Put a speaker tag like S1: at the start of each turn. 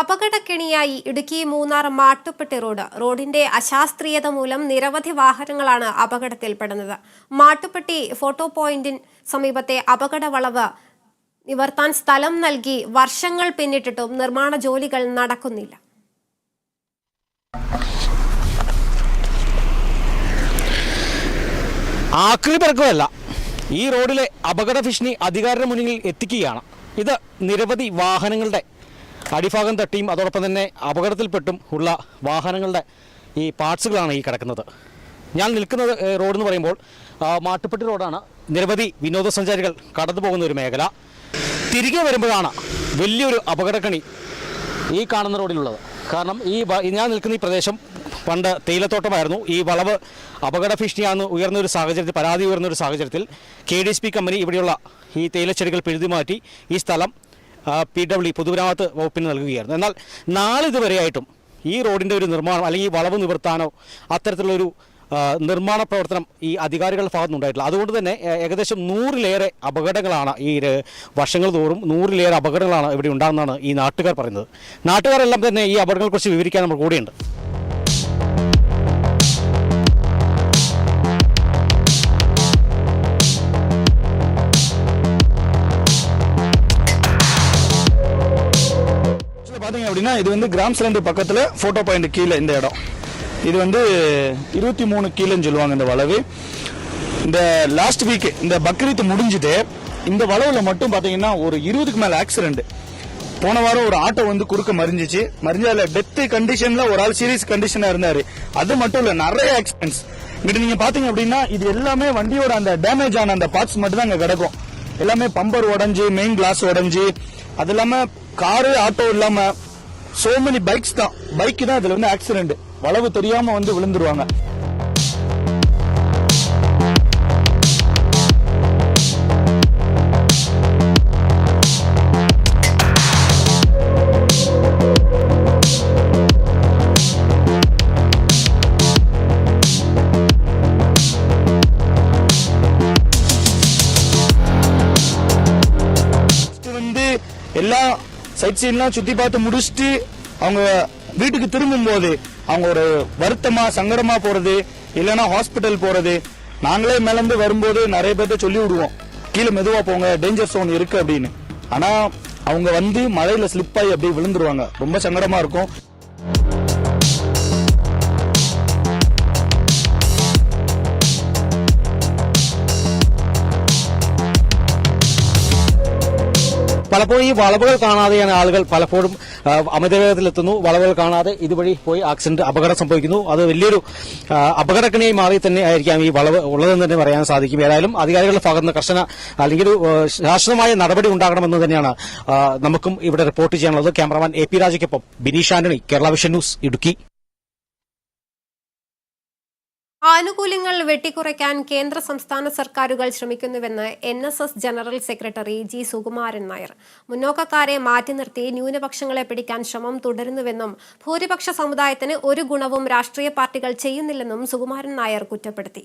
S1: അപകടക്കെണിയായി Idukki Munnar Mattupetty road. റോഡിന്റെ അശാസ്ത്രീയത മൂലം നിരവധി വാഹനങ്ങളാണ് അപകടത്തിൽപ്പെടുന്നത്. മാട്ടുപ്പെട്ടി ഫോട്ടോ പോയിന്റിന് സമീപത്തെ അപകട വളവ് നിവർത്താൻ സ്ഥലം നൽകി വർഷങ്ങൾ പിന്നിട്ടിട്ടും നിർമ്മാണ ജോലികൾ നടക്കുന്നില്ല.
S2: ഈ റോഡിലെ അപകട ഭീഷണി അധികാരിയുടെ മുന്നിൽ എത്തിക്കുകയാണ്. ഇത് നിരവധി വാഹനങ്ങളുടെ അടിഭാഗം തട്ടിയും അതോടൊപ്പം തന്നെ അപകടത്തിൽപ്പെട്ടും ഉള്ള വാഹനങ്ങളുടെ ഈ പാർട്സുകളാണ് ഈ കിടക്കുന്നത്. ഞാൻ നിൽക്കുന്നത് റോഡ് എന്ന് പറയുമ്പോൾ മാട്ടുപ്പെട്ടി റോഡാണ്. നിരവധി വിനോദസഞ്ചാരികൾ കടന്നു പോകുന്ന ഒരു മേഖല. തിരികെ വരുമ്പോഴാണ് വലിയൊരു അപകടക്കണി ഈ കാണുന്ന റോഡിലുള്ളത്. കാരണം ഈ ഞാൻ നിൽക്കുന്ന ഈ പ്രദേശം പണ്ട് തേയിലത്തോട്ടമായിരുന്നു. ഈ വളവ് അപകട ഭീഷണിയാണെന്ന് ഉയർന്ന ഒരു സാഹചര്യത്തിൽ പരാതി ഉയർന്ന ഒരു സാഹചര്യത്തിൽ K D S P company ഇവിടെയുള്ള ഈ തേയിലച്ചെടികൾ പിഴുതി മാറ്റി ഈ സ്ഥലം പി ഡബ്ല്യു പൊതുമരാമത്ത് വകുപ്പിന് നൽകുകയായിരുന്നു. എന്നാൽ നാളിതുവരെയായിട്ടും ഈ റോഡിന്റെ ഒരു നിർമ്മാണം അല്ലെങ്കിൽ ഈ വളവ് നിവർത്താനോ അത്തരത്തിലുള്ളൊരു നിർമ്മാണ പ്രവർത്തനം ഈ അധികാരികളുടെ ഭാഗത്തു നിന്നുണ്ടായിട്ടില്ല. അതുകൊണ്ട് തന്നെ ഏകദേശം നൂറിലേറെ അപകടങ്ങളാണ് ഈ വർഷങ്ങൾ തോറും നൂറിലേറെ അപകടങ്ങളാണ് ഇവിടെ ഉണ്ടാകുന്നതാണ് ഈ നാട്ടുകാർ പറയുന്നത്. നാട്ടുകാരെല്ലാം തന്നെ ഈ അപകടങ്ങളെക്കുറിച്ച് വിവരിക്കാൻ നമ്മൾ കൂടെയുണ്ട്.
S3: பார்த்தீங்க அப்படின்னா இது வந்து கிராம் சிலிண்டர் பக்கத்தில் ஃபோட்டோ பாயிண்ட் கீழே இந்த இடம். இது வந்து இருபத்தி மூணு கீழேன்னு சொல்லுவாங்க இந்த வளவு. இந்த லாஸ்ட் வீக் இந்த பக்ரீத் முடிஞ்சுட்டு இந்த வளவில் மட்டும் பார்த்தீங்கன்னா ஒரு இருபதுக்கு மேலே ஆக்சிடென்ட் போன வாரம் ஒரு ஆட்டோ வந்து குறுக்க மறிஞ்சிச்சு. மறிஞ்ச அதுல டெத் கண்டிஷன்ல ஒரு ஆள் சீரியஸ் கண்டிஷனா இருந்தாரு. அது மட்டும் இல்ல நிறைய ஆக்சிடென்ட்ஸ் இங்கிட்ட நீங்க பாத்தீங்க அப்படின்னா இது எல்லாமே வண்டியோட அந்த டேமேஜ் ஆன அந்த பார்ட்ஸ் மட்டும் தான் இங்க கிடக்கும். எல்லாமே பம்பர் உடஞ்சி மெயின் கிளாஸ் உடஞ்சி அது இல்லாம காரு ஆட்டோ இல்லாம சோ மெனி பைக்ஸ் தான். பைக் தான் இதுல வந்து ஆக்சிடென்ட் வளவு தெரியாம வந்து விழுந்துருவாங்க. வந்து எல்லா சைட் சீன்லாம் சுத்தி பார்த்து முடிச்சுட்டு அவங்க வீட்டுக்கு திரும்பும் போது அவங்க ஒரு வருத்தமா சங்கடமா போறது இல்லைன்னா ஹாஸ்பிட்டல் போறது. நாங்களே மேலேந்து வரும்போது நிறைய பேர்த்த சொல்லி விடுவோம். கீழே மெதுவா போங்க டேஞ்சர் சோன் இருக்கு அப்படின்னு. ஆனா அவங்க வந்து மழையில ஸ்லிப் ஆகி அப்படியே விழுந்துருவாங்க. ரொம்ப சங்கடமா இருக்கும்.
S2: പലപ്പോഴും ഈ വളവുകൾ കാണാതെയാണ് ആളുകൾ പലപ്പോഴും അമിതവേഗത്തിലെത്തുന്നു. വളവുകൾ കാണാതെ ഇതുവഴി പോയി ആക്സിഡന്റ് അപകടം സംഭവിക്കുന്നു. അത് വലിയൊരു അപകടക്കണിയായി മാറി തന്നെ ആയിരിക്കാം ഈ വളവ് ഉള്ളതെന്ന് തന്നെ പറയാൻ സാധിക്കും. ഏതായാലും അധികാരികളുടെ ഭാഗത്ത് നിന്ന് കർശന അല്ലെങ്കിൽ ഒരു ശാശ്വതമായ നടപടി ഉണ്ടാകണമെന്ന് തന്നെയാണ് നമുക്കും ഇവിടെ റിപ്പോർട്ട് ചെയ്യാനുള്ളത്. ക്യാമറമാൻ എ പി രാജയ്ക്കൊപ്പം ബിനീഷ് ആന്റണി കേരള വിഷൻ ന്യൂസ് ഇടുക്കി.
S1: ആനുകൂല്യങ്ങൾ വെട്ടിക്കുറയ്ക്കാൻ കേന്ദ്ര സംസ്ഥാന സർക്കാരുകൾ ശ്രമിക്കുന്നുവെന്ന് N S S general secretary G Sukumaran Nair. മുന്നോക്കക്കാരെ മാറ്റി നിർത്തി ന്യൂനപക്ഷങ്ങളെ പിടിക്കാൻ ശ്രമം തുടരുന്നുവെന്നും ഭൂരിപക്ഷ സമുദായത്തിന് ഒരു ഗുണവും രാഷ്ട്രീയ പാർട്ടികൾ ചെയ്യുന്നില്ലെന്നും സുകുമാരൻ നായർ കുറ്റപ്പെടുത്തി.